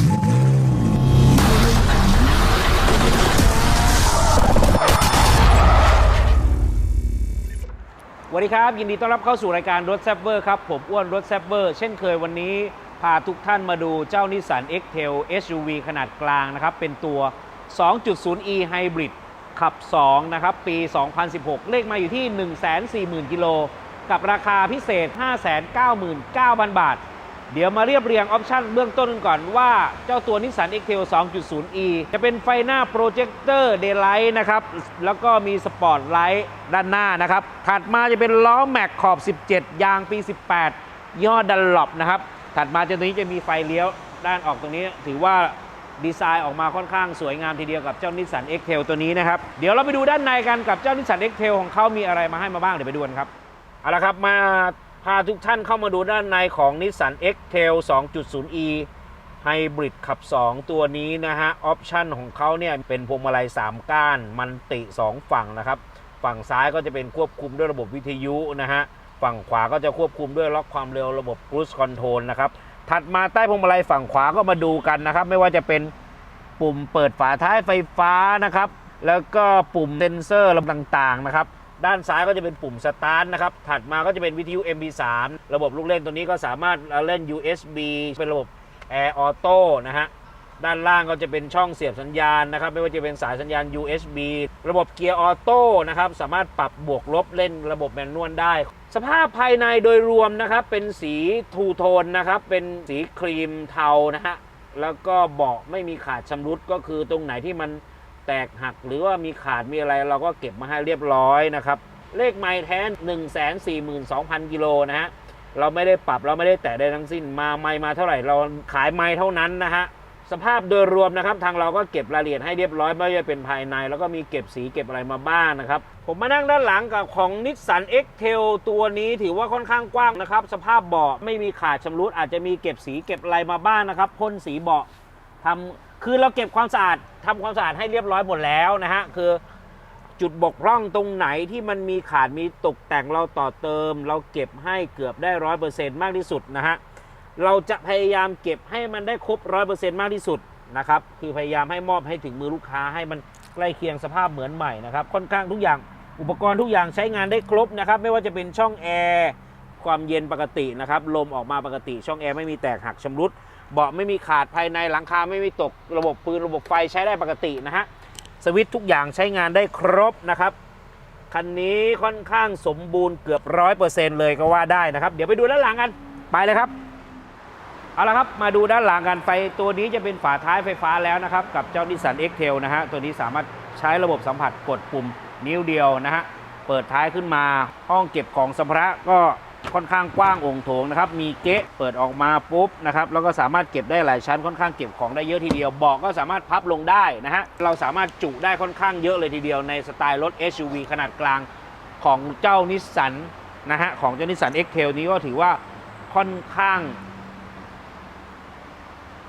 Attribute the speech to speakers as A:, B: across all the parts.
A: สวัสดีครับ ยินดีต้อนรับเข้าสู่รายการรถแซบเวอร์ครับ ผมอ้วนรถแซบเวอร์เช่นเคยวันนี้ พาทุกท่านมาดูเจ้านิสสัน X-Trail SUV ขนาดกลางนะครับ เป็นตัว 2.0e Hybrid ขับ 2 นะครับ ปี 2016 เลขมาอยู่ที่ 140,000 กิโล กับราคาพิเศษ 599,000 บาท เดี๋ยวมาเรียบเรียงออปชันเบื้องต้นกันก่อนว่าเจ้าตัวนิสสัน X-Trail 2.0e จะเป็นไฟหน้าโปรเจคเตอร์เดย์ไลท์นะครับ แล้วก็มีสปอร์ตไลท์ด้านหน้านะครับ ถัดมาจะเป็นล้อแม็กขอบ 17 ยางปี 18 ยอดดันหลบนะครับ ถัดมาจะตรงนี้จะมีไฟเลี้ยวด้านออกตรงนี้ ถือว่าดีไซน์ออกมาค่อนข้างสวยงามทีเดียวกับเจ้านิสสัน X-Trail ตัวนี้นะครับ เดี๋ยวเราไปดูด้านในกันกับเจ้านิสสัน X-Trail ของเขามีอะไรมาให้มาบ้างเดี๋ยวไปดูกันครับเอาละครับมา พาทุกท่านเข้ามาดูด้านในของ Nissan X-Trail 2.0e Hybrid ขับ 2 ตัวนี้นะฮะ ออปชันของเขาเนี่ย เป็นพวงมาลัย 3 ก้าน มันติ 2 ฝั่งนะครับ ฝั่งซ้ายก็จะเป็นควบคุมด้วยระบบวิทยุนะฮะ ฝั่งขวาก็จะควบคุมด้วยล็อกความเร็วระบบ Cruise Control นะครับ ถัดมาใต้พวงมาลัยฝั่งขวาก็มาดูกันนะครับ ไม่ว่าจะเป็นปุ่มเปิดฝาท้ายไฟฟ้านะครับ แล้วก็ปุ่มเซนเซอร์ระบบต่างๆนะครับ ด้านซ้ายก็จะเป็นปุ่มสตาร์ทนะครับ ถัดมาก็จะเป็นวิทยุ MP3 ระบบลูกเล่นตัวนี้ก็สามารถเล่น USB เป็นระบบ Air Auto นะฮะ ด้านล่างก็จะเป็นช่องเสียบสัญญาณนะครับ ไม่ว่าจะเป็นสายสัญญาณ USB ระบบเกียร์ออโต้นะครับ สามารถปรับบวกลบเล่นระบบแมนนวลได้ สภาพภายในโดยรวมนะครับ เป็นสีทูโทนนะครับ เป็นสีครีมเทานะฮะ แล้วก็เบาะไม่มีขาดชำรุดก็คือตรงไหนที่มัน แตกหัก หรือว่ามีขาดมีอะไรเราก็เก็บมาให้เรียบร้อยนะครับ เลขไมล์แท้ 142,000 กิโลนะฮะเราไม่ได้ปรับเราไม่ได้แตะได้ทั้งสิ้นมาไมล์มาเท่าไหร่เราขายไมล์เท่านั้นนะฮะสภาพโดยรวมนะครับ ทางเราก็เก็บรายละเอียดให้เรียบร้อยไม่ว่าจะเป็นภายใน แล้วก็มีเก็บสีเก็บอะไรมาบ้างนะครับ ผมมานั่งด้านหลังกับของนิสสัน X-Trail ตัวนี้ถือว่าค่อนข้างกว้างนะครับ สภาพเบาะไม่มีขาดชำรุดอาจจะมีเก็บสีเก็บอะไรมาบ้างนะครับพ่นสีเบาะทำ คือเราเก็บความสะอาดทำความสะอาดให้เรียบร้อยหมดแล้วนะฮะคือจุดบกพร่องตรงไหนที่มันมีขาดมีตกแต่งเราต่อเติม เราเก็บให้เกือบได้ร้อยเปอร์เซ็นต์มากที่สุดนะฮะเราจะพยายามเก็บให้มันได้ครบร้อยเปอร์เซ็นต์มากที่สุดนะครับคือพยายามให้มอบให้ถึงมือลูกค้าให้มันใกล้เคียงสภาพเหมือนใหม่นะครับค่อนข้างทุกอย่างอุปกรณ์ทุกอย่างใช้งานได้ครบนะครับไม่ว่าจะเป็นช่องแอร์ ความเย็นปกตินะครับลมออกมาปกติ ช่องแอร์ไม่มีแตกหักชำรุดเบาะไม่มีขาดภายในหลังคาไม่มีตกระบบปืนระบบไฟใช้ได้ปกตินะฮะสวิตช์ทุกอย่างใช้งานได้ครบนะครับคันนี้ค่อนข้างสมบูรณ์เกือบร้อยเปอร์เซ็นต์เลยก็ว่าได้นะครับเดี๋ยวไปดูด้านหลังกันไปเลยครับเอาละครับมาดูด้านหลังกันไฟตัวนี้จะเป็นฝาท้ายไฟฟ้าแล้วนะครับ กับเจ้านิสสัน X-Trail นะฮะตัวนี้สามารถใช้ระบบสัมผัสกดปุ่มนิ้วเดียวนะฮะเปิดท้ายขึ้นมาห้องเก็บของสัมภาระก็ ค่อนข้างกว้างองโถงนะครับ มีเก๊ะเปิดออกมาปุ๊บนะครับ แล้วก็สามารถเก็บได้หลายชั้นค่อนข้างเก็บของได้เยอะทีเดียวเบาะก็สามารถพับลงได้นะฮะ เราสามารถจุได้ค่อนข้างเยอะเลยทีเดียวในสไตล์รถ SUV ขนาดกลางของเจ้านิสสันนะฮะ ของเจ้านิสสัน X-Trail นี้ก็ถือว่าค่อนข้าง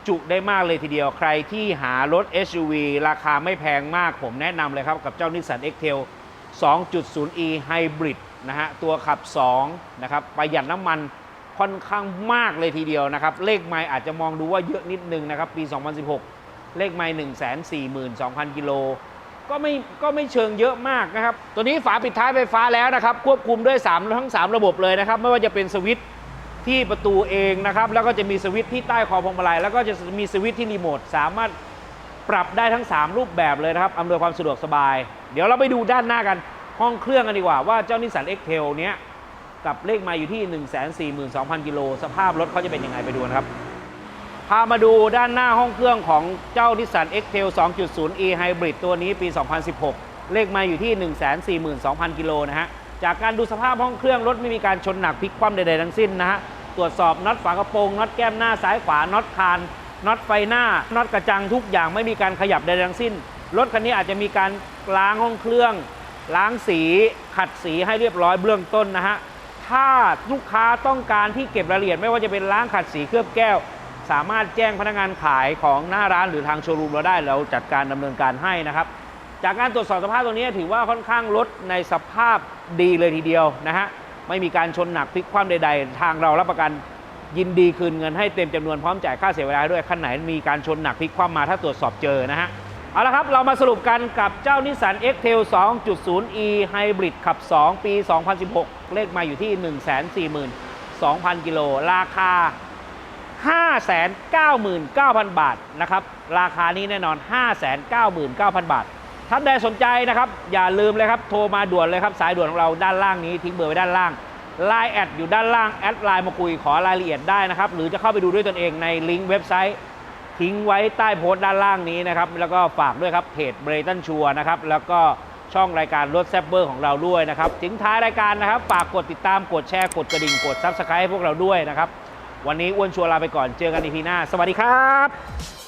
A: จุได้มากเลยทีเดียว ใครที่หารถ SUV ราคาไม่แพงมากผมแนะนำเลยครับ กับเจ้า Nissan X-Trail 2.0e Hybrid นะฮะตัวขับ2นะครับประหยัดน้ำมันค่อนข้างมากเลยทีเดียวนะครับ เลขไมล์อาจจะมองดูว่าเยอะนิดนึงนะครับ ปี 2016 เลขไมล์142,000 กิโลก็ไม่ก็ไม่เชิงเยอะมากนะครับ ตัวนี้ฝาปิดท้ายไฟฟ้าแล้วนะครับ ควบคุมด้วย 3 ทั้ง 3 ระบบเลยนะครับ ไม่ว่าจะเป็นสวิตช์ที่ประตูเองนะครับ แล้วก็จะมีสวิตช์ที่ใต้คอพวงมาลัยแล้วก็จะมีสวิตช์ที่รีโมทสามารถปรับได้ทั้ง 3 รูปแบบเลยนะครับอำนวยความสะดวกสบาย เดี๋ยวเราไปดูด้านหน้ากัน ห้องเครื่องกันดีกว่าว่าเจ้านิสสัน X-Trail เนี้ยกับเลขไมาอยู่ที่ 142,000 กิโล สภาพรถเขาจะเป็นยังไงไปดูนะครับ พามาดูด้านหน้าห้องเครื่องของเจ้านิสสัน X-Trail 2.0e Hybrid ตัวนี้ปี 2016 เลขไมาอยู่ที่ 142,000 กิโลนะฮะ จากการดูสภาพห้องเครื่องรถไม่มีการชนหนักพลิกคว่ำใดๆทั้งสิ้นนะฮะ ตรวจสอบน็อตฝากระโปรงน็อตแก้มหน้าซ้ายขวาน็อตคานน็อตไฟหน้าน็อตกระจังทุกอย่างไม่มีการขยับใดๆทั้งสิ้น รถคันนี้อาจจะมีการล้างห้องเครื่อง ล้างสีขัดสีให้เรียบร้อยเบื้องต้นนะฮะ ถ้าลูกค้าต้องการที่เก็บรายละเอียดไม่ว่าจะเป็นล้างขัดสีเคลือบแก้ว สามารถแจ้งพนักงานขายของหน้าร้านหรือทางโชว์รูมเราได้เราจัดการดำเนินการให้นะครับ จากการตรวจสอบสภาพตรงนี้ถือว่าค่อนข้างรถในสภาพดีเลยทีเดียวนะฮะไม่มีการชนหนักพลิกคว่ำใด ๆ ทางเรารับประกันยินดีคืนเงินให้เต็มจำนวนพร้อมจ่ายค่าเสียเวลาด้วยคันไหนมีการชนหนักพลิกคว่ำมาถ้าตรวจสอบเจอนะฮะ เอาละครับ เรามาสรุปกันกับเจ้านิสสัน X-Trail 2.0e Hybrid ขับ 2 ปี 2016 เลขมาอยู่ที่ 142,000 กิโล ราคา 599,000 บาทนะครับ ราคานี้แน่นอน 599,000 บาท ท่านใดสนใจนะครับ อย่าลืมเลยครับ โทรมาด่วนเลยครับ สายด่วนของเราด้านล่างนี้ ทิ้งเบอร์ไว้ด้านล่างไลน์แอดอยู่ด้านล่าง แอดไลน์มาคุยขอรายละเอียดได้นะครับ หรือจะเข้าไปดูด้วยตนเองในลิงก์เว็บไซต์ ทิ้งไว้ใต้โพสต์ด้านล่างนี้นะครับ แล้วก็ฝากด้วยครับเพจเบรตันชัวนะครับ แล้วก็ช่องรายการรถแซบเบอร์ของเราด้วยนะครับทิ้งท้ายรายการนะครับ ฝากกดติดตามกดแชร์กดกระดิ่งกดซับสไครต์ให้พวกเราด้วยนะครับ วันนี้อ้วนชัวลาไปก่อนเจอกันในพีหน้า สวัสดีครับ